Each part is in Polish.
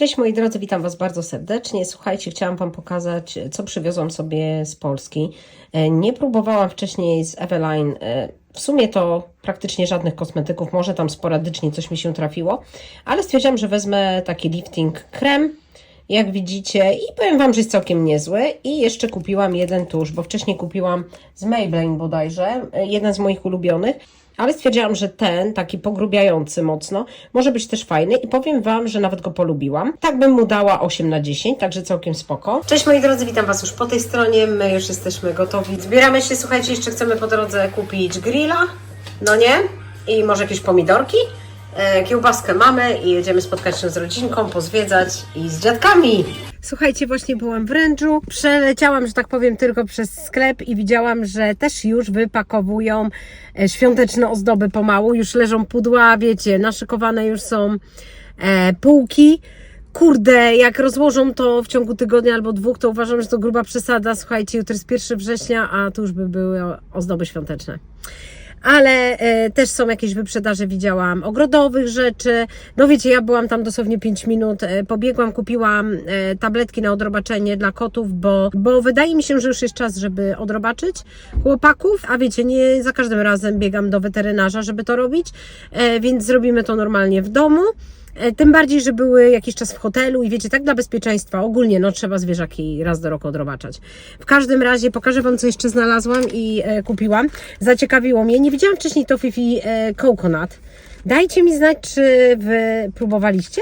Cześć moi drodzy, witam Was bardzo serdecznie. Słuchajcie, chciałam Wam pokazać, co przywiozłam sobie z Polski. E, Nie próbowałam wcześniej z Eveline, e, w sumie to praktycznie żadnych kosmetyków, może tam sporadycznie coś mi się trafiło, ale stwierdziłam, że wezmę taki lifting krem, jak widzicie, i powiem Wam, że jest całkiem niezły. I jeszcze kupiłam jeden tusz, bo wcześniej kupiłam z Maybelline bodajże, e, jeden z moich ulubionych. Ale stwierdziłam, że ten, taki pogrubiający mocno, może być też fajny i powiem Wam, że nawet go polubiłam. Tak bym mu dała 8 na 10, także całkiem spoko. Cześć moi drodzy, witam Was już po tej stronie, my już jesteśmy gotowi. Zbieramy się, słuchajcie, jeszcze chcemy po drodze kupić grilla, no nie? I może jakieś pomidorki. E, Kiełbaskę mamy i jedziemy spotkać się z rodzinką, pozwiedzać i z dziadkami. Słuchajcie, właśnie byłam w Rędżu. Przeleciałam, że tak powiem, tylko przez sklep i widziałam, że też już wypakowują e, świąteczne ozdoby pomału. Już leżą pudła, wiecie, naszykowane już są e, półki. Kurde, jak rozłożą to w ciągu tygodnia albo dwóch, to uważam, że to gruba przesada. Słuchajcie, jutro jest 1 września, a tu już by były ozdoby świąteczne ale e, też są jakieś wyprzedaże, widziałam ogrodowych rzeczy. No wiecie, ja byłam tam dosłownie 5 minut, e, pobiegłam, kupiłam e, tabletki na odrobaczenie dla kotów, bo, bo wydaje mi się, że już jest czas, żeby odrobaczyć chłopaków, a wiecie, nie za każdym razem biegam do weterynarza, żeby to robić, więc zrobimy to normalnie w domu. E, Tym bardziej, że były jakiś czas w hotelu i wiecie, tak dla bezpieczeństwa ogólnie, no trzeba zwierzaki raz do roku odrobaczać. W każdym razie pokażę Wam, co jeszcze znalazłam i e, kupiłam. Zaciekawiło mnie. Nie widziałam wcześniej to Fifi e, Coconut. Dajcie mi znać, czy Wy próbowaliście,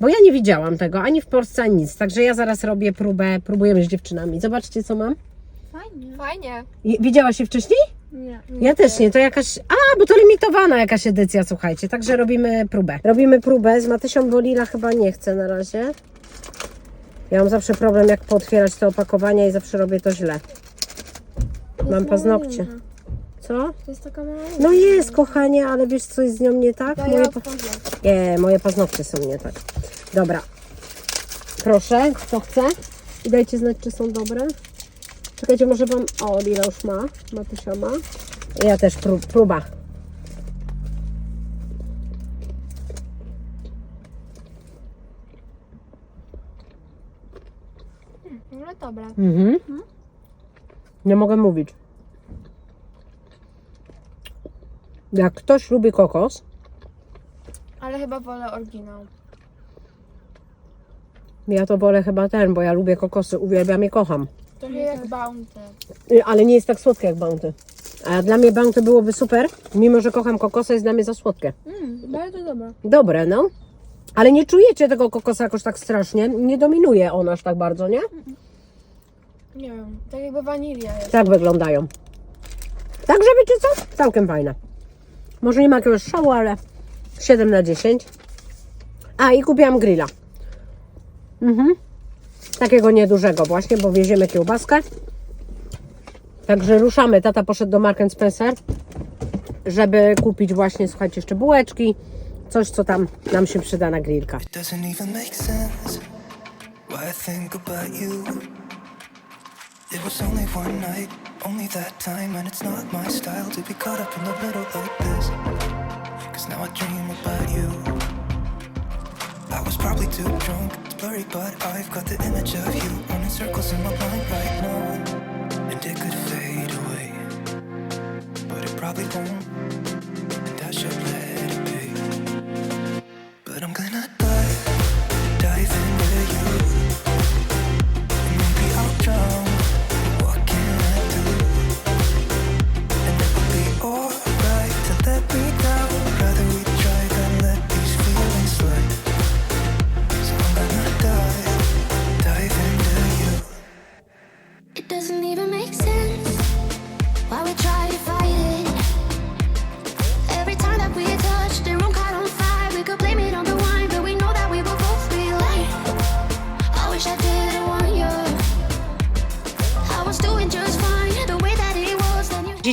bo ja nie widziałam tego, ani w Polsce, ani nic. Także ja zaraz robię próbę, próbujemy z dziewczynami. Zobaczcie, co mam. Fajnie. Fajnie. I- Widziałaś się wcześniej? Nie. Ja też nie, to jakaś. A, bo to limitowana jakaś edycja, słuchajcie. Także robimy próbę. Robimy próbę. Z Matysią Bolila chyba nie chcę na razie. Ja mam zawsze problem, jak pootwierać te opakowania i zawsze robię to źle. Mam paznokcie. Co? To jest taka mała. No jest, kochanie, ale wiesz, co jest z nią nie tak? Moje, pa- nie, moje paznokcie są nie tak. Dobra. Proszę, kto chce? I dajcie znać, czy są dobre. Czekajcie, może wam... O, Lila już ma. Matysia ma. Ja też prób, próba. No dobra. Mhm. Nie mogę mówić. Jak ktoś lubi kokos, Ale chyba wolę oryginał. ja to wolę chyba ten, bo ja lubię kokosy, uwielbiam je, kocham. Trochę jak Bounty. Y, Ale nie jest tak słodkie jak Bounty. A dla mnie Bounty byłoby super, mimo że kocham kokosy, jest dla mnie za słodkie. Mmm, bardzo dobre. Dobre, no. Ale nie czujecie tego kokosa jakoś tak strasznie. Nie dominuje on aż tak bardzo, nie? Nie wiem, tak jakby wanilia jest. Tak wyglądają. Także wiecie co? Całkiem fajne. Może nie ma jakiegoś szału, ale 7 na 10. A i kupiłam grilla. Mhm. Takiego niedużego właśnie, bo wieziemy kiełbaskę. Także ruszamy. Tata poszedł do Mark Spencer, żeby kupić właśnie, słuchajcie, jeszcze bułeczki. Coś, co tam nam się przyda na grillka. It was only one night, only that time, and it's not my style to be caught up in the middle like this. Cause now I dream about you. Probably too drunk, it's blurry, but I've got the image of you running circles in my mind right now. And it could fade away, but it probably won't.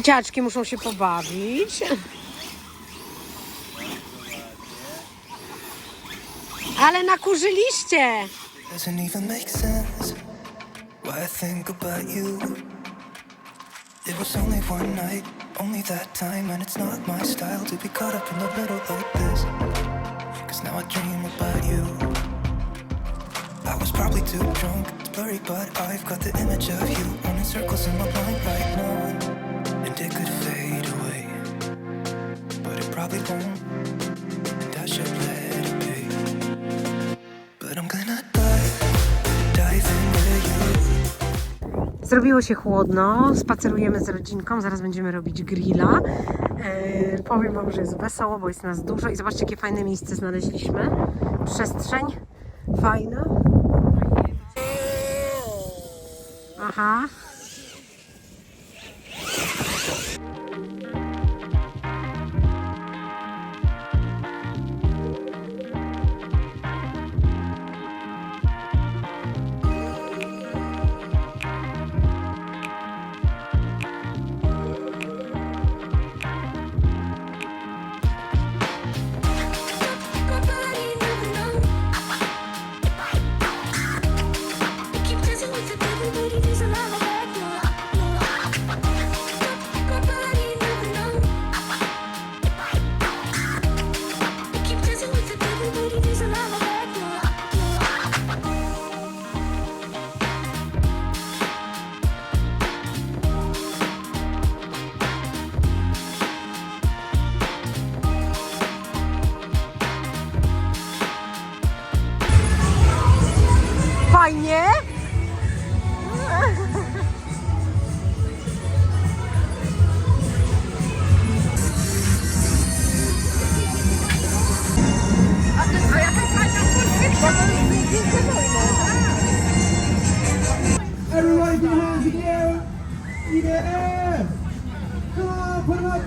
Dzieciaczki muszą się pobawić. Ale nakurzyliście! It was only one night, only that time, and it's not my style to be caught up in the middle like this. Cause now I dream about you. I was probably too drunk. It's blurry, but I've got the image of you running circles in my mind right now. Zrobiło się chłodno, spacerujemy z rodzinką, zaraz będziemy robić grilla. E, powiem Wam, że jest wesoło, bo jest nas dużo i zobaczcie, jakie fajne miejsce znaleźliśmy. Przestrzeń fajna. Aha. Everybody put your hands in the air. In the air. Come on, put them up.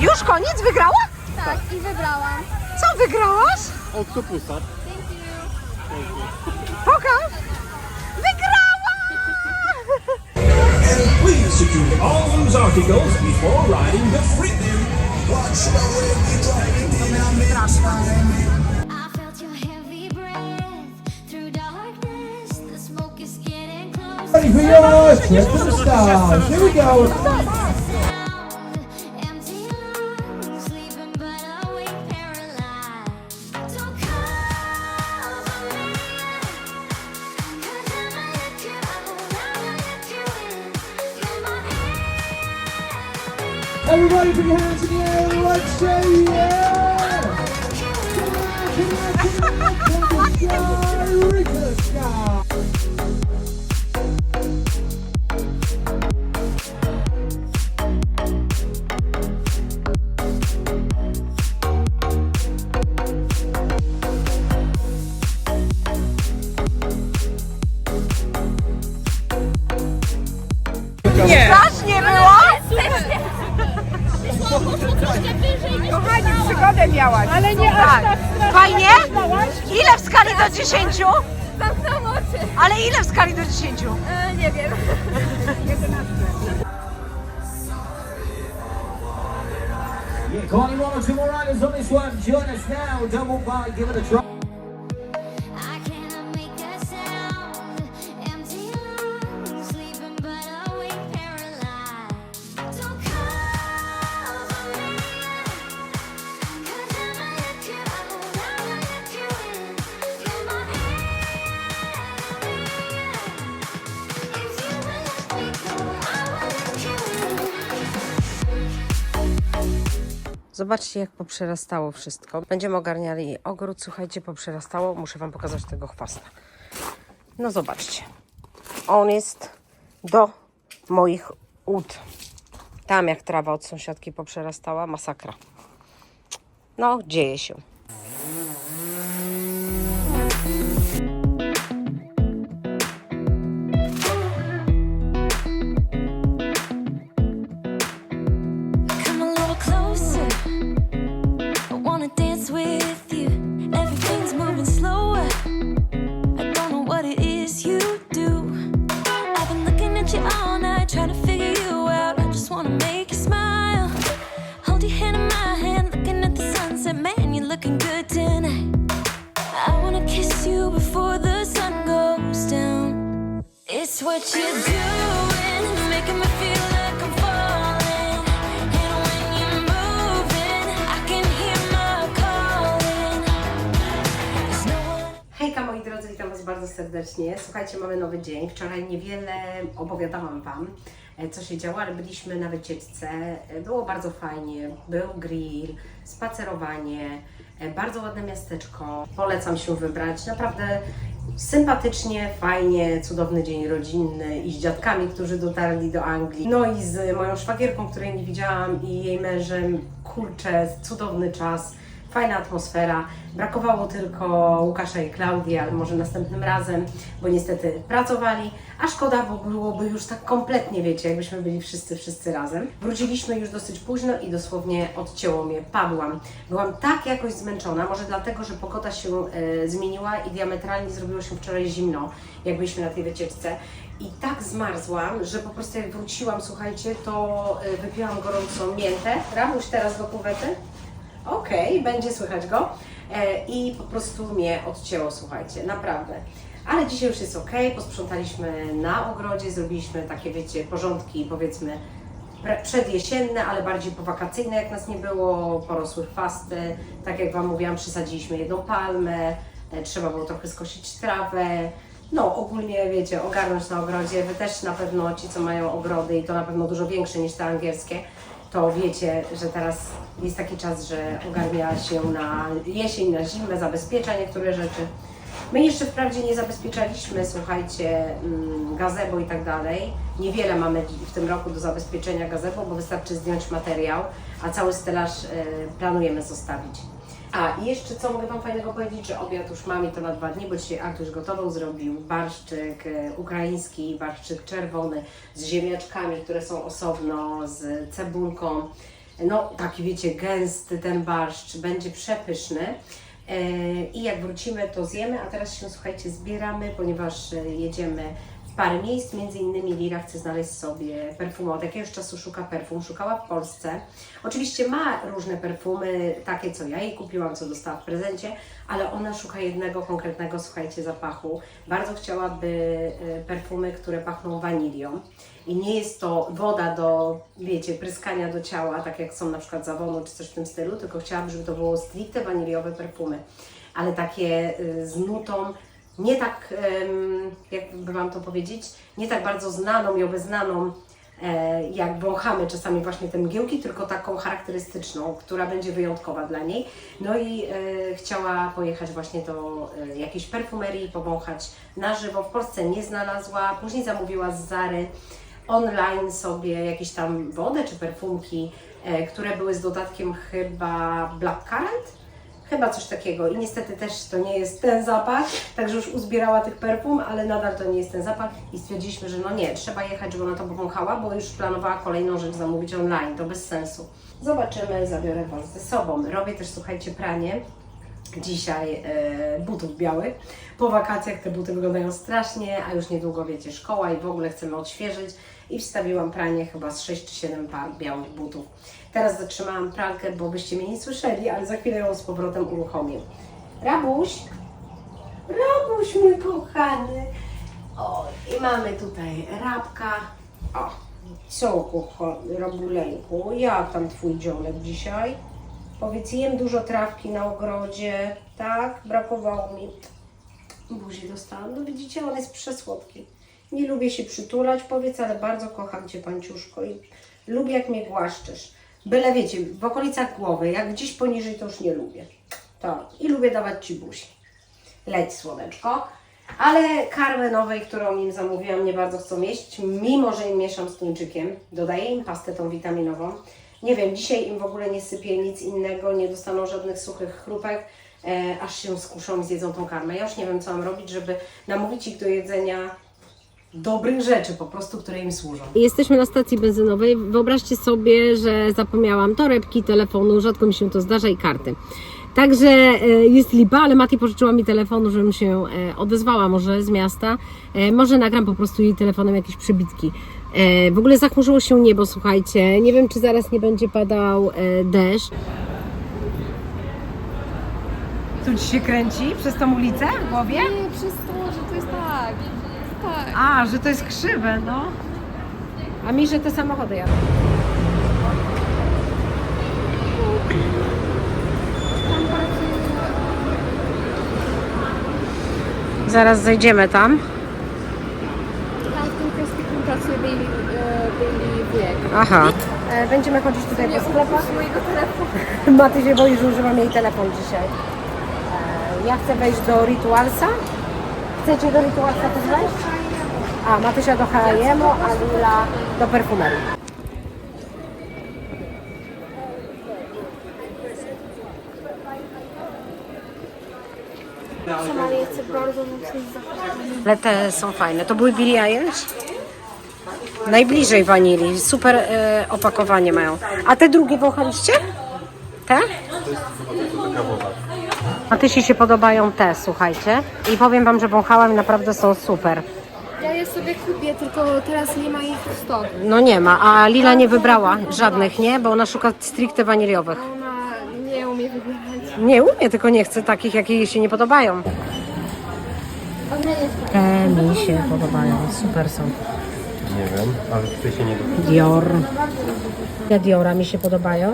Już koniec? Wygrała? Tak, i wybrałam. Co wygrałaś? Oktopusa. Pokaż! Wygrała! Please secure all those articles before riding the free. The to the stars. Here we go. Everybody put your hands in the air. Let's say yeah. Double by, give it a try. Zobaczcie, jak poprzerastało wszystko. Będziemy ogarniali ogród. Słuchajcie, poprzerastało. Muszę Wam pokazać tego chwasta. No zobaczcie. On jest do moich ud. Tam jak trawa od sąsiadki poprzerastała, masakra. No, dzieje się. Hejka moi drodzy, witam Was bardzo serdecznie. Słuchajcie, mamy nowy dzień. Wczoraj niewiele opowiadałam Wam, e, co się działo, ale byliśmy na wycieczce. E, Było bardzo fajnie. Był grill, spacerowanie, e, bardzo ładne miasteczko. Polecam się wybrać. Naprawdę sympatycznie, fajnie, cudowny dzień rodzinny i z dziadkami, którzy dotarli do Anglii. No i z moją szwagierką, której nie widziałam i jej mężem. Kurczę, cudowny czas. Fajna atmosfera. Brakowało tylko Łukasza i Klaudii, ale może następnym razem, bo niestety pracowali, a szkoda, bo byłoby już tak kompletnie, wiecie, jakbyśmy byli wszyscy, wszyscy razem. Wróciliśmy już dosyć późno i dosłownie odcięło mnie, padłam. Byłam tak jakoś zmęczona, może dlatego, że pogoda się e, zmieniła i diametralnie zrobiło się wczoraj zimno, jak byliśmy na tej wycieczce. I tak zmarzłam, że po prostu jak wróciłam, słuchajcie, to e, wypiłam gorącą miętę. Ramuś teraz do kuwety. Okej, będzie słychać go. E, I po prostu mnie odcięło, słuchajcie, naprawdę. Ale dzisiaj już jest ok, posprzątaliśmy na ogrodzie, zrobiliśmy takie, wiecie, porządki, powiedzmy, przedjesienne, ale bardziej powakacyjne, jak nas nie było, porosły chwasty. Tak jak Wam mówiłam, przysadziliśmy jedną palmę, e, trzeba było trochę skosić trawę. No, ogólnie, wiecie, ogarnąć na ogrodzie. Wy też na pewno, ci, co mają ogrody i to na pewno dużo większe niż te angielskie, to wiecie, że teraz jest taki czas, że ogarnia się na jesień, na zimę, zabezpiecza niektóre rzeczy. My jeszcze wprawdzie nie zabezpieczaliśmy, słuchajcie, mm, gazebo i tak dalej. Niewiele mamy w tym roku do zabezpieczenia gazebo, bo wystarczy zdjąć materiał, a cały stelaż e, planujemy zostawić. A i jeszcze co mogę Wam fajnego powiedzieć, że obiad już mam i to na dwa dni, bo dzisiaj Artuś gotował, zrobił barszczyk e, ukraiński, barszczyk czerwony z ziemniaczkami, które są osobno, z cebulką. No taki wiecie, gęsty ten barszcz, będzie przepyszny. E, I jak wrócimy, to zjemy, a teraz się słuchajcie, zbieramy, ponieważ e, jedziemy parę miejsc, między innymi Lira chce znaleźć sobie perfumę. Od jakiegoś czasu szuka perfum, szukała w Polsce. Oczywiście ma różne perfumy, takie co ja jej kupiłam, co dostała w prezencie, ale ona szuka jednego konkretnego, słuchajcie, zapachu. Bardzo chciałaby e, perfumy, które pachną wanilią. I nie jest to woda do, wiecie, pryskania do ciała, tak jak są na przykład zawonu czy coś w tym stylu, tylko chciałabym, żeby to było stricte waniliowe perfumy, ale takie y, z nutą, nie tak, em, jakby Wam to powiedzieć, nie tak bardzo znaną i obeznaną, e, jak wąchamy czasami właśnie te mgiełki, tylko taką charakterystyczną, która będzie wyjątkowa dla niej. No i e, chciała pojechać właśnie do e, jakiejś perfumerii, powąchać na żywo. W Polsce nie znalazła, później zamówiła z Zary online sobie jakieś tam wodę czy perfumki, e, które były z dodatkiem chyba blackcurrant, chyba coś takiego i niestety też to nie jest ten zapach, także już uzbierała tych perfum, ale nadal to nie jest ten zapach i stwierdziliśmy, że no nie, trzeba jechać, żeby ona to powąchała, bo już planowała kolejną rzecz zamówić online, to bez sensu. Zobaczymy, zabiorę Was ze sobą. Robię też, słuchajcie, pranie dzisiaj e, butów białych. Po wakacjach te buty wyglądają strasznie, a już niedługo wiecie, szkoła i w ogóle chcemy odświeżyć i wstawiłam pranie chyba z 6 czy 7 par białych butów. Teraz zatrzymałam pralkę, bo byście mnie nie słyszeli, ale za chwilę ją z powrotem uruchomię. Rabuś, Rabuś mój kochany. O, i mamy tutaj rabka. O, co kochany, Rabuleńku, jak tam twój dzionek dzisiaj? Powiedz, jem dużo trawki na ogrodzie, tak? Brakowało mi. Buzi dostałam. No widzicie, on jest przesłodki. Nie lubię się przytulać, powiedz, ale bardzo kocham Cię, Panciuszko. I lubię, jak mnie głaszczysz. Byle wiecie, w okolicach głowy, jak gdzieś poniżej, to już nie lubię. Tak. I lubię dawać Ci buzi. Leć, słoneczko. Ale karmę nowej, którą im zamówiłam, nie bardzo chcą jeść, mimo że im mieszam z tuńczykiem. Dodaję im pastę tą witaminową. Nie wiem, dzisiaj im w ogóle nie sypię nic innego, nie dostaną żadnych suchych chrupek, e, aż się skuszą i zjedzą tą karmę. Ja już nie wiem, co mam robić, żeby namówić ich do jedzenia dobrych rzeczy po prostu, które im służą. Jesteśmy na stacji benzynowej. Wyobraźcie sobie, że zapomniałam torebki, telefonu, rzadko mi się to zdarza i karty. Także e, jest lipa, ale Mati pożyczyła mi telefonu, żebym się e, odezwała może z miasta. E, Może nagram po prostu jej telefonem jakieś przybitki. W ogóle zachmurzyło się niebo, słuchajcie. Nie wiem, czy zaraz nie będzie padał deszcz. Tu Ci się kręci przez tą ulicę w głowie? Nie, przez to, że to jest tak. Tak. A, że to jest krzywe, no. A mi, że te samochody jadą. Zaraz zejdziemy tam. Tam w tym kwestiku pracuje Bailey, e, Bailey wujek. Aha. E, będziemy chodzić tutaj po sklepach. mojego telefonu. Maty się boi, że używam jej telefon dzisiaj. E, ja chcę wejść do Ritualsa. Chcecie do Ritualsa też wejść? A, Matysia do H&M, a Lila do perfumerii. Ale te są fajne. To były Billie Eilish? Najbliżej wanilii. Super e, opakowanie mają. A te drugie wąchaliście? Te? A tysi się podobają te, słuchajcie. I powiem wam, że wąchałam i naprawdę są super. Ja je sobie kupię, tylko teraz nie ma ich w stoku. No nie ma, a Lila nie wybrała żadnych, nie? Bo ona szuka stricte waniliowych. Ona nie umie wybierać. Nie umie, tylko nie chce takich, jakie jej się nie podobają. Te mi się podobają, super są. Nie wiem, ale tutaj się nie dowiedziałem. Dior. Te Diora mi się podobają.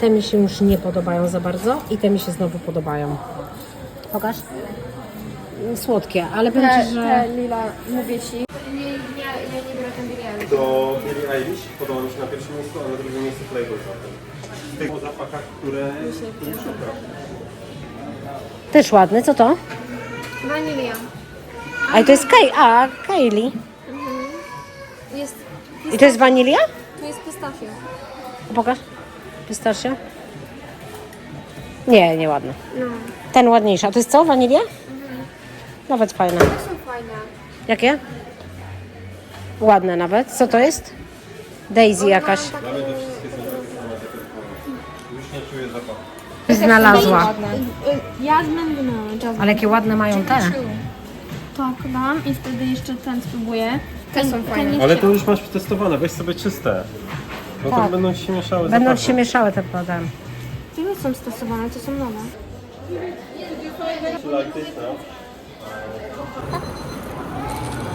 Te mi się już nie podobają za bardzo i te mi się znowu podobają. Pokaż. Słodkie, ale będzie, że... te lila, mówię ci. Nie, nie, ja nie biorę ten Billie Do Billie Eilish podoba mi się na pierwszym miejscu, a na drugim miejscu Playboy zatem. W tych zapachach, które szukam. Też ładny, co to? Wanilia. A i to jest Kay, a Kaylee. Jest, I to jest wanilia? to jest pistachio. Pokaż. Pistachio. Nie, nie ładny. No. Ten ładniejszy. A to jest co? Wanilia? Nawet fajne. To są fajne. Jakie? Ładne nawet. Co to jest? Daisy jakaś. Już nie czuję zapachu. Znalazła. No, jasmine. Ale jakie ładne mają te. Tak dam i wtedy jeszcze ten spróbuję. Te są fajne. Ale to już masz przetestowane, weź sobie czyste. Bo Tak. tam będą się mieszały Będą zapachy. się mieszały te podem. Te nie są stosowane, to są nowe.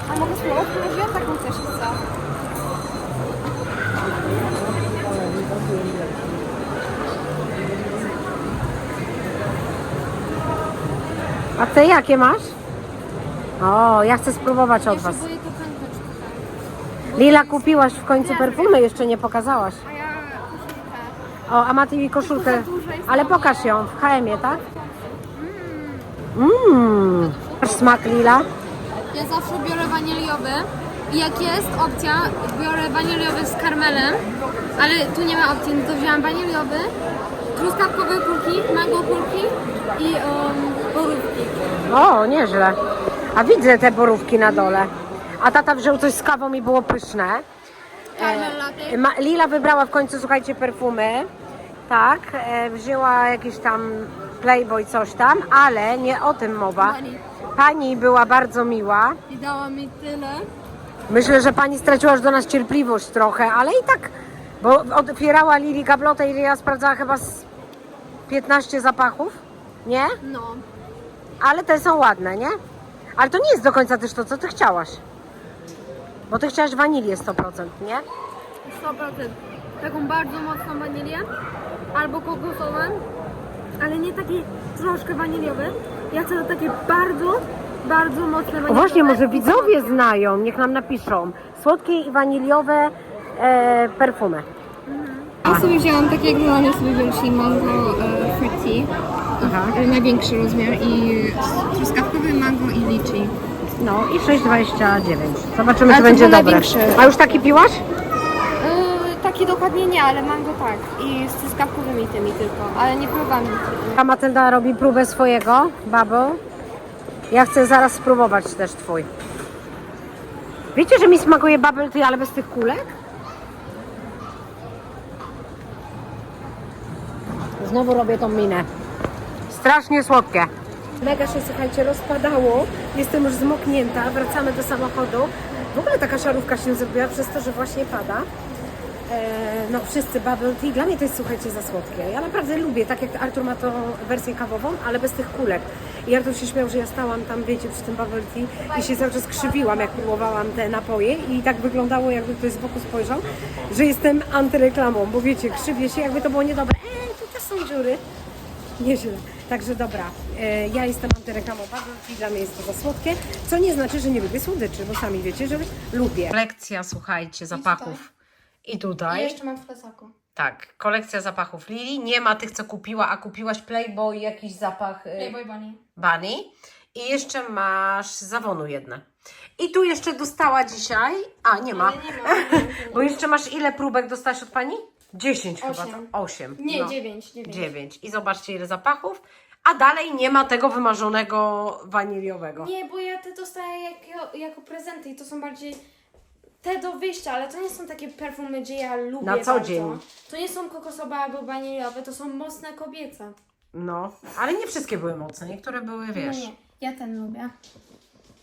A mogę spróbować? Może ja taką też chcę. A te jakie masz? O, ja chcę spróbować od Was. Próbuję to pękać trochę. Lila, kupiłaś w końcu perfumy, jeszcze nie pokazałaś. A ja koszulkę. O, a Maty mi koszulkę. Ale pokaż ją w HM-ie, tak? Mmm. Smak Lila? Ja zawsze biorę waniliowy i jak jest opcja, biorę waniliowy z karmelem, ale tu nie ma opcji, no to wzięłam waniliowy, truskawkowe kulki, mango kulki i um, borówki. O, nieźle. A widzę te borówki na dole. A tata wziął coś z kawą i było pyszne. Karmel latte. Ma, Lila wybrała w końcu, słuchajcie, perfumy. Tak, e, wzięła jakiś tam Playboy, coś tam, ale nie o tym mowa. Pani. Pani była bardzo miła. I dała mi tyle. Myślę, że pani straciła już do nas cierpliwość trochę, ale i tak, bo otwierała Lili gablotę i ja sprawdzała chyba z 15 zapachów, nie? No. Ale te są ładne, nie? Ale to nie jest do końca też to, co ty chciałaś. Bo ty chciałaś wanilię 100%, nie? 100%. Taką bardzo mocną wanilię albo kokosową, ale nie takie troszkę waniliowe. Ja chcę takie bardzo, bardzo mocne waniliowe. Właśnie, może widzowie znają, niech nam napiszą. Słodkie i waniliowe e, perfumy. Ja sobie wzięłam takie jak Milania sobie wziął, czyli mango e, fruit tea. E, największy rozmiar i truskawkowy mango i liczy. No i 6,29. Zobaczymy, Ale czy to będzie był dobre. największy. A już taki piłaś? Takie dokładnie nie, ale mango tak. I z truskawkowymi tymi tylko, ale nie próbowałam. A Matylda robi próbę swojego, bubble. Ja chcę zaraz spróbować też twój. Wiecie, że mi smakuje bubble tea, ale bez tych kulek? Znowu robię tą minę. Strasznie słodkie. Mega się, słuchajcie, rozpadało. Jestem już zmoknięta. Wracamy do samochodu. W ogóle taka szarówka się zrobiła przez to, że właśnie pada. E, no wszyscy bubble tea. Dla mnie to jest, słuchajcie, za słodkie. Ja naprawdę lubię, tak jak Artur ma tą wersję kawową, ale bez tych kulek. I Artur się śmiał, że ja stałam tam, wiecie, przy tym bubble tea i się cały czas krzywiłam, jak próbowałam te napoje i tak wyglądało, jakby ktoś z boku spojrzał, że jestem antyreklamą, bo wiecie, krzywię się, jakby to było niedobre. Ej, tu też są dziury. Nieźle. Także dobra, e, ja jestem antyreklamą bubble tea, dla mnie jest to za słodkie, co nie znaczy, że nie lubię słodyczy, bo sami wiecie, że lubię. Kolekcja, słuchajcie, zapachów. I tutaj. mam w plecaku. Tak, kolekcja zapachów Lili. Nie ma tych, co kupiła, a kupiłaś Playboy, jakiś zapach y, Playboy Bunny. Bunny. I jeszcze masz zawonu jedne. I tu jeszcze dostała dzisiaj. A, nie ma. Bo jeszcze masz ile próbek dostałaś od pani? 10 chyba. Osiem. 8. Nie, dziewięć, dziewięć. 9. I zobaczcie ile zapachów. A dalej nie ma tego wymarzonego waniliowego. Nie, bo ja te dostaję jako, jako prezenty i to są bardziej te do wyjścia, ale to nie są takie perfumy, gdzie ja lubię Na co bardzo. dzień. To nie są kokosowe albo waniliowe, to są mocne kobiece. No, ale nie wszystkie były mocne. Niektóre były, wiesz. No nie, ja ten lubię.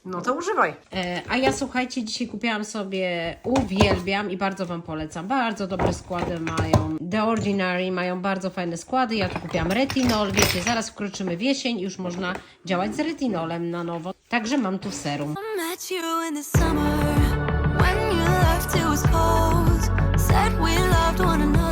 No to używaj. E, a ja słuchajcie, dzisiaj kupiłam sobie, uwielbiam i bardzo Wam polecam. Bardzo dobre składy mają. The Ordinary mają bardzo fajne składy. Ja tu kupiłam retinol. Wiecie, zaraz wkroczymy w jesień i już można działać z retinolem na nowo. Także mam tu serum. met you in the summer said we loved one another